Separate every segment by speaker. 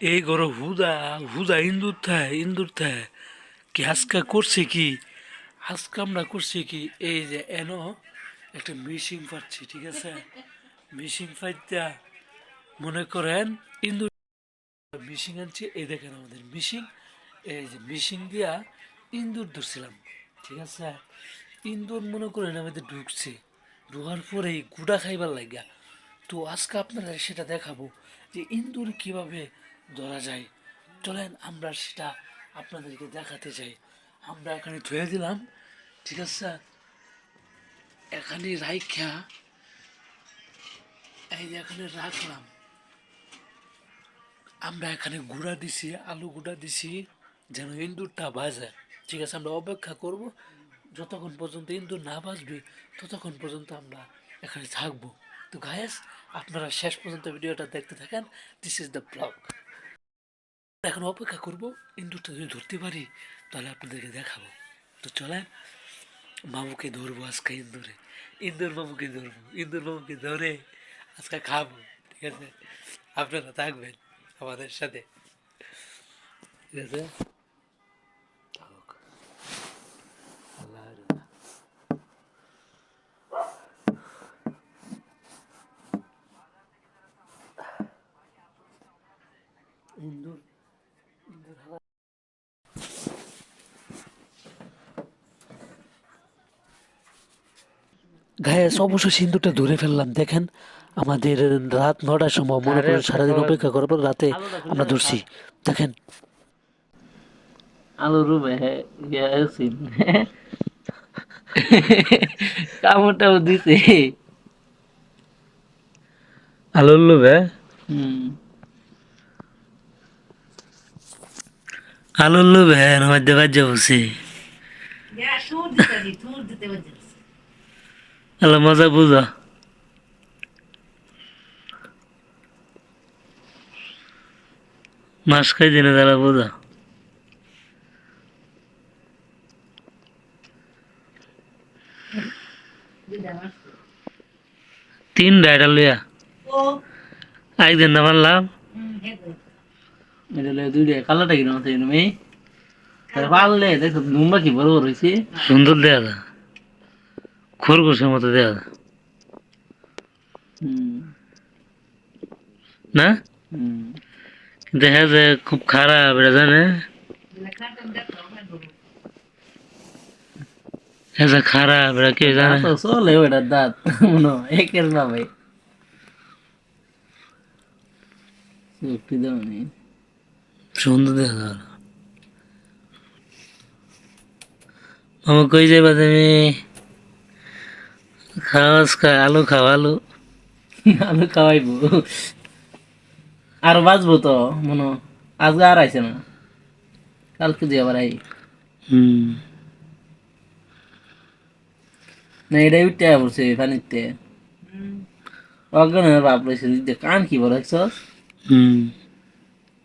Speaker 1: এই ঘরে হুদা হুদা ইন্দুর থায় ইন্দুর থায়। কি আজকা করছে কি? আজকে আমরা করছি কি? এই যে এন, একটা মিশিং পাচ্ছি, ঠিক আছে? মিশিং পাইতা মনে করেন ইন্দুর মিশিং আনছি, এই দেখেন আমাদের মিশিং এই যে মিশিং দিয়া ইন্দুর ধরছিলাম, ঠিক আছে? ইন্দুর মনে করেন আমাদের ঢুকছে। ঢোকার পরে গুড়া খাইবার লাগিয়া। তো আজকে আপনারা সেটা দেখাবো। যে ইন্দুর কীভাবে ধরা যায়? চলেন আমরা সেটা আপনাদেরকে দেখাতে চাই। আমরা এখানে ধুয়ে দিলাম, ঠিক আছে? এখানে রাইখা, এই যে এখানে রাখলাম। আমরা এখানে গুঁড়া দিছি, আলু গুঁড়া দিছি, যেন ইন্দুরটা বাজে। ঠিক আছে, আমরা অপেক্ষা করব। যতক্ষণ পর্যন্ত ইন্দুর না বাজবে, ততক্ষণ পর্যন্ত আমরা এখানে থাকব। তো গায়েস আপনারা শেষ পর্যন্ত ভিডিওটা দেখতে থাকেন। দিস ইজ দ্য ব্লগ এখন অপেক্ষা করব ইন্দুরটা যদি ধরতে পারি, তাহলে আপনাদেরকে দেখাবো। তো চলেন, মামুকে ধরবো আজকে ইন্দুরে। ইন্দুর মামুকে ধরবো, ইন্দুর মামুকে ধরে আজকে খাব, ঠিক আছে? আপনারা থাকবেন আমাদের সাথে। ঠিক আছে? ইন্দুর ইন্দুর হাওয়া। গায়ে অবশ্য সিন্দুরটা ধরে ফেললাম। দেখেন আমাদের রাত নটার সময় মনে করেন সারাদিন অপেক্ষা করার পর রাতে আমরা ধরছি। দেখেন।
Speaker 2: আলু রুবে গেছিন কামড়টাও দিছে।
Speaker 1: আলুর লোভে
Speaker 2: হুম।
Speaker 1: আলুর লোভে মধ্যে বাজ্যে বসে। আলো মজা বুঝা। মাস খাই দিনে তারা বুঝা? তিন ডাইটা লইয়া। একদিন না মারলাম
Speaker 2: এটা লয়ে দুইটা কালারটা কিনা আছে তুমি পারলে দেখো নুম্বা কি বড় বড় হয়েছে
Speaker 1: সুন্দর দেয়া যায় খরগোশের মতো দেয়া যায়
Speaker 2: হুম
Speaker 1: না
Speaker 2: হুম
Speaker 1: কিন্তু হ্যাঁ যে খুব খারাপ এটা জানে যে খারাপ এটা কেউ জানে
Speaker 2: চলে ওটা দাঁত মনে একের না ভাই একটু দাও নি
Speaker 1: সুন্দর দেখা যায় মামা কই যাইবা তুমি? খাওয়াস খা আলু খাও আলু।
Speaker 2: আলু খাওয়াইবো। আর বাঁচবো তো মনে। আজকে আর আইছে না। কালকে দিয়ে আবার আই।
Speaker 1: হুম।
Speaker 2: না এটাই উঠতে পড়ছে পানিতে। অজ্ঞান বাপ রয়েছে কান কি দেখছ
Speaker 1: হুম।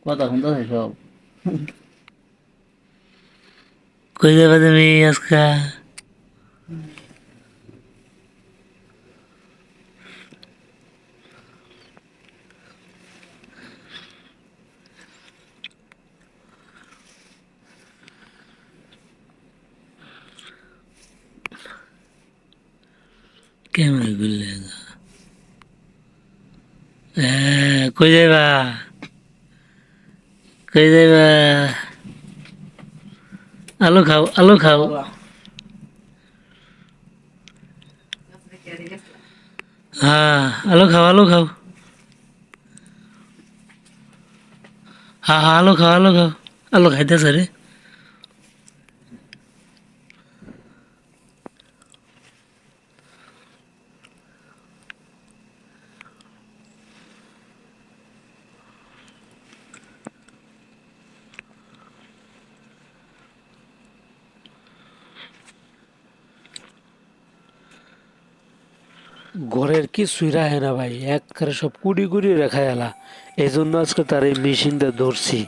Speaker 2: কথা শুনতে সব
Speaker 1: কই যাইবা তুমি আজকা ক্যামেরা গুললে হ্যাঁ কই যাইবা কই যাইবা আলু খাও আলু খাও হ্যাঁ আলু খাও আলু খাও হ্যাঁ হ্যাঁ আলু খাও আলু খাও আলু খাইতেছে রে ঘরের কিছুই রাখে না ভাই, একবারে সব কুড়ি কুড়ি রেখা এলা। এই জন্য আজকে তার এই মেশিনটা ধরছি।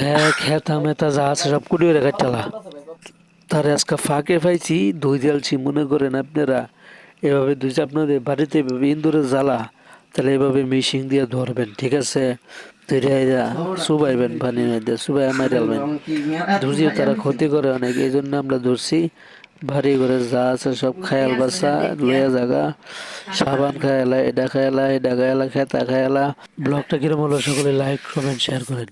Speaker 1: হ্যাঁ খেতা মেতা যা আছে সব কুড়িয়ে রেখা চালা। তার আজকে ফাঁকে পাইছি, ধুই দিয়ালছি মনে করেন আপনারা, এভাবে ধুইছে আপনাদের বাড়িতে এভাবে ইন্দুরের জ্বালা, তাহলে এভাবে মেশিন দিয়ে ধরবেন, ঠিক আছে? চুবাইবেন পানির চুবাই মারিয়ালবেন ধরছিও তারা ক্ষতি করে অনেক এই জন্য আমরা ধরছি। ভারী করে যা আছে সব খায়াল বাসা, লইয়া জাগা সাবান খায়ালা এটা খায়ালা এটা খায়ালা খেতা খায়ালা ব্লগটা কিরম হলো সকলে লাইক কমেন্ট শেয়ার করেন।